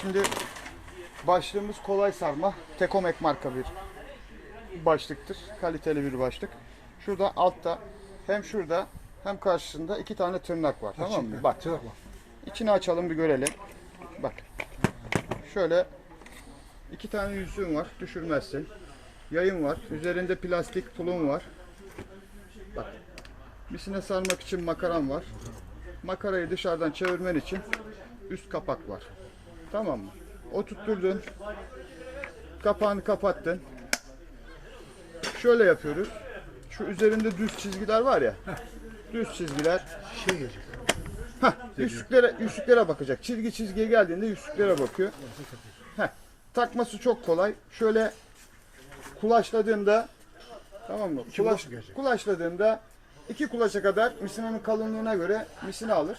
Şimdi başlığımız kolay sarma. Tekomek marka bir başlıktır. Kaliteli bir başlık. Şurada altta hem şurada hem karşısında iki tane tırnak var. Tamam mı? Bak içini açalım bir görelim. Bak. Şöyle iki tane yüzüğün var. Düşürmezsin. Yayın var. Üzerinde plastik tulum var. Bak. Misine sarmak için makaram var. Makarayı dışarıdan çevirmen için üst kapak var. Tamam mı? Oturtturdun. Kapağını kapattın. Şöyle yapıyoruz. Şu üzerinde düz çizgiler var ya. Düz çizgiler. Şey gelecek. Heh, yüzüklere, yüzüklere bakacak. Çizgi çizgiye geldiğinde yüzüklere bakıyor. Heh, takması çok kolay. Şöyle kulaçladığında tamam mı? Kulaç, kulaçladığında iki kulaça kadar misinenin kalınlığına göre misine alır.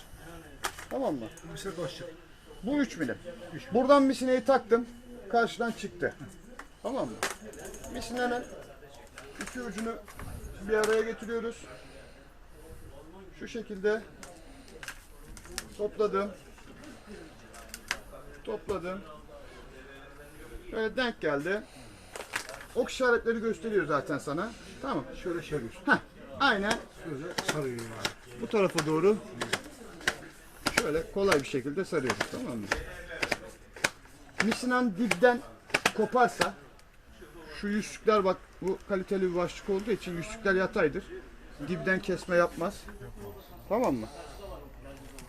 Tamam mı? Mesela doşçuk. Bu 3 milim. Buradan misineyi taktım. Karşıdan çıktı. Tamam mı? Misinenin iki ucunu bir araya getiriyoruz. Şu şekilde topladım. Topladım. Böyle denk geldi. Ok işaretleri gösteriyor zaten sana. Tamam. Şöyle şey yapıyorsun. Heh, aynen Şöyle sarıyor bu tarafa doğru şöyle kolay bir şekilde sarıyoruz tamam mı? Misinan dipten koparsa şu yüzükler bak bu kaliteli bir başlık olduğu için yüzükler yataydır. Dipten kesme yapmaz. Tamam mı?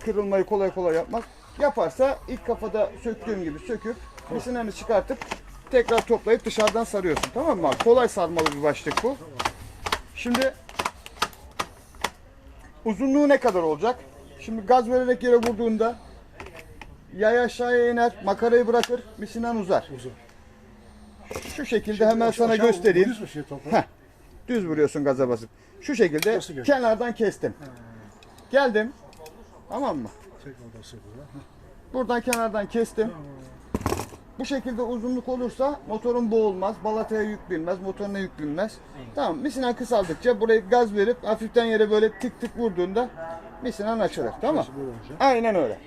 Kırılmayı kolay kolay yapmaz. Yaparsa ilk kafada söktüğüm gibi söküp misinanı çıkartıp tekrar toplayıp dışarıdan sarıyorsun. Tamam mı? Kolay sarmalı bir başlık bu. Şimdi Uzunluğu ne kadar olacak? Şimdi gaz vererek yere vurduğunda yay aşağıya iner, makarayı bırakır, misinan uzar. Uzun. Şu şekilde hemen Aşağı- sana aşağı göstereyim. Düz şey? Heh. Düz vuruyorsun gaza basıp. Şu şekilde kenardan kestim. Geldim. Tamam mı? Buradan kenardan kestim. Bu şekilde uzunluk olursa motorun boğulmaz, balataya yük binmez, motoruna yük binmez. Tamam, misinan kısaldıkça burayı gaz verip hafiften yere böyle tık tık vurduğunda misinan açılır. Tamam. Aynen öyle.